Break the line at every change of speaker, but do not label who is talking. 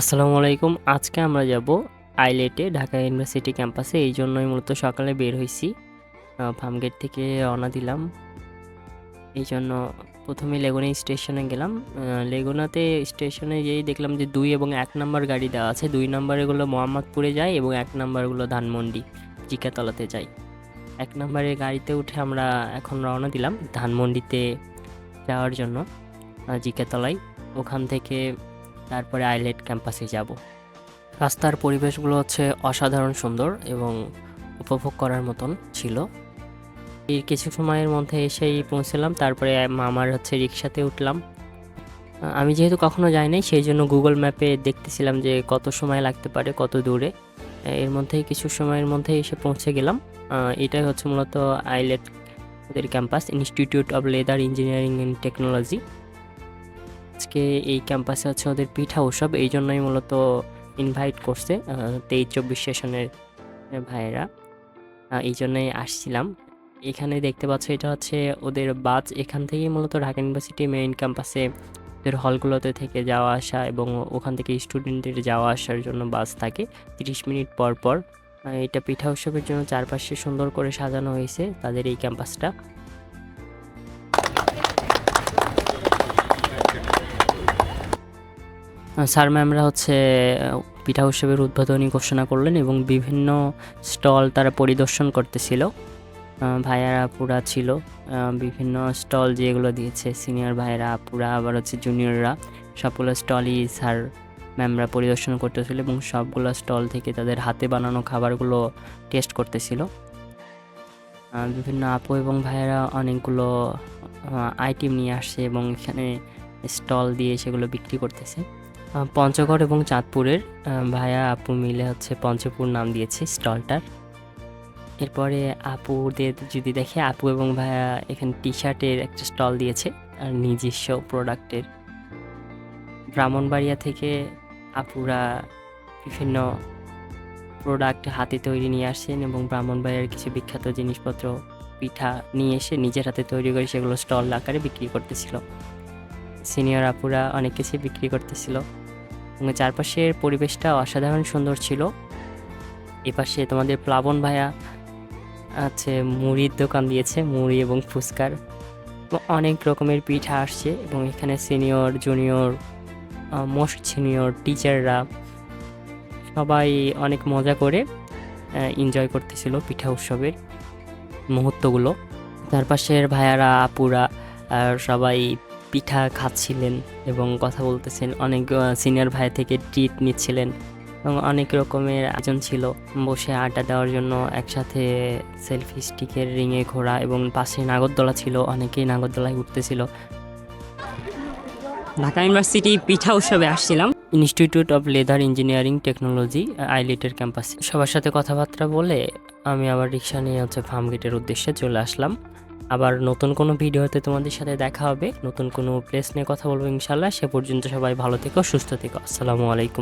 আসসালামু আলাইকুম। আজকে আমরা যাব আইলেটে, ঢাকা ইউনিভার্সিটি ক্যাম্পাসে। এই জন্যই মূলত সকালে বের হয়েছি ফার্মগেট থেকে রওনা দিলাম। এই জন্য প্রথমে লেগুনা স্টেশনে গেলাম। লেগুনাতে স্টেশনে যেই দেখলাম যে দুই এবং এক নাম্বার গাড়ি দেওয়া আছে। দুই নাম্বারগুলো মোহাম্মদপুরে যায় এবং এক নাম্বারগুলো ধানমন্ডি, জিকাতলাতে যায়। এক নাম্বারের গাড়িতে উঠে আমরা এখন রওনা দিলাম ধানমন্ডিতে যাওয়ার জন্য জিকাতলায়। ওখান থেকে তারপরে আইলেট ক্যাম্পাসে যাব। রাস্তার পরিবেশগুলো হচ্ছে অসাধারণ সুন্দর এবং উপভোগ করার মতন ছিল। এই কিছু সময়ের মধ্যে এসেই পৌঁছলাম, তারপরে মামার হচ্ছে রিক্সাতে উঠলাম। আমি যেহেতু কখনো যাই নাই সেই জন্য গুগল ম্যাপে দেখতেছিলাম যে কত সময় লাগতে পারে, কত দূরে। এর মধ্যেই কিছু সময়ের মধ্যে এসে পৌঁছে গেলাম। এটাই হচ্ছে মূলত ILET campus institute of leather engineering and technology আজকে এই ক্যাম্পাসে হচ্ছে ওদের পিঠা উৎসব, এই জন্যই মূলত ইনভাইট করছে তেইশ চব্বিশ সেশনের ভাইয়েরা। এই জন্যই আসছিলাম। এখানে দেখতে পাচ্ছ এটা হচ্ছে ওদের বাস। এখান থেকেই মূলত ঢাকা ইউনিভার্সিটি মেইন ক্যাম্পাসে ওদের হলগুলোতে থেকে যাওয়া আসা এবং ওখান থেকে স্টুডেন্টদের যাওয়া আসার জন্য বাস থাকে। তিরিশ মিনিট পর পর এটা পিঠা উৎসবের জন্য চারপাশে সুন্দর করে সাজানো হয়েছে তাদের এই ক্যাম্পাসটা স্যার ম্যামরা হচ্ছে পিঠা উৎসবের উদ্বোধনী ঘোষণা করলেন এবং বিভিন্ন স্টল তারা পরিদর্শন করতেছিল। ভাইয়ারা, আপুরা ছিল বিভিন্ন স্টল যেগুলো দিয়েছে, সিনিয়র ভাইয়েরা, আপুরা, আবার হচ্ছে জুনিয়ররা, সবগুলো স্টলই স্যার ম্যামরা পরিদর্শন করতেছিল এবং সবগুলো স্টল থেকে তাদের হাতে বানানো খাবারগুলো টেস্ট করতেছিল। বিভিন্ন আপু এবং ভাইয়েরা অনেকগুলো আইটেম নিয়ে আসছে এবং এখানে স্টল দিয়ে সেগুলো বিক্রি করতেছে। পঞ্চগড় এবং চাঁদপুরের ভাইয়া আপু মিলে হচ্ছে পঞ্চপুর নাম দিয়েছে স্টলটার। এরপরে আপুদের যদি দেখে, আপু এবং ভাইয়া এখানে টি শার্টের একটা স্টল দিয়েছে, আর নিজস্ব প্রোডাক্টের। ব্রাহ্মণবাড়িয়া থেকে আপুরা বিভিন্ন প্রোডাক্ট হাতে তৈরি নিয়ে আসেন এবং ব্রাহ্মণবাড়িয়ার কিছু বিখ্যাত জিনিসপত্র, পিঠা নিয়ে এসে নিজের হাতে তৈরি করে সেগুলো স্টল আকারে বিক্রি করতেছিল। সিনিয়র আপুরা অনেক কিছু বিক্রি করতেছিল। চারপাশের পরিবেশটা অসাধারণ সুন্দর ছিল। এপাশে তোমাদের প্লাবন ভাইয়া আছে, মুড়ির দোকান দিয়েছে, মুড়ি এবং ফুচকার। এবং অনেক রকমের পিঠা আসছে এবং এখানে সিনিয়র, জুনিয়র মোস্ট সিনিয়র টিচাররা সবাই অনেক মজা করে এনজয় করতেছিল পিঠা উৎসবের মুহূর্তগুলো। চারপাশের ভাইয়ারা, আপুরা, আর সবাই পিঠা খাচ্ছিলেন এবং কথা বলতেছেন। অনেক সিনিয়র ভাই থেকে ট্রিট নিচ্ছিলেন এবং অনেক রকমের আয়োজন ছিল। বসে আড্ডা দেওয়ার জন্য একসাথে সেলফি স্টিকের রিঙে ঘোরা এবং পাশে নাগরদোলা ছিল। অনেকেই নাগরদোলায় উঠতেছিল। ঢাকা ইউনিভার্সিটি পিঠা উৎসবে আসছিলাম। Institute of leather engineering technology আইলেটের ক্যাম্পাসে সবার সাথে কথাবার্তা বলে আমি আবার রিক্সা নিয়ে হচ্ছে ফার্মগেটের উদ্দেশ্যে চলে আসলাম। আবার নতুন কোনো ভিডিওতে তোমাদের সাথে দেখা হবে। নতুন কোনো প্লেস নিয়ে কথা বলব ইনশাল্লাহ সে পর্যন্ত সবাই ভালো থেকো, সুস্থ থেকো। আসসালামু আলাইকুম।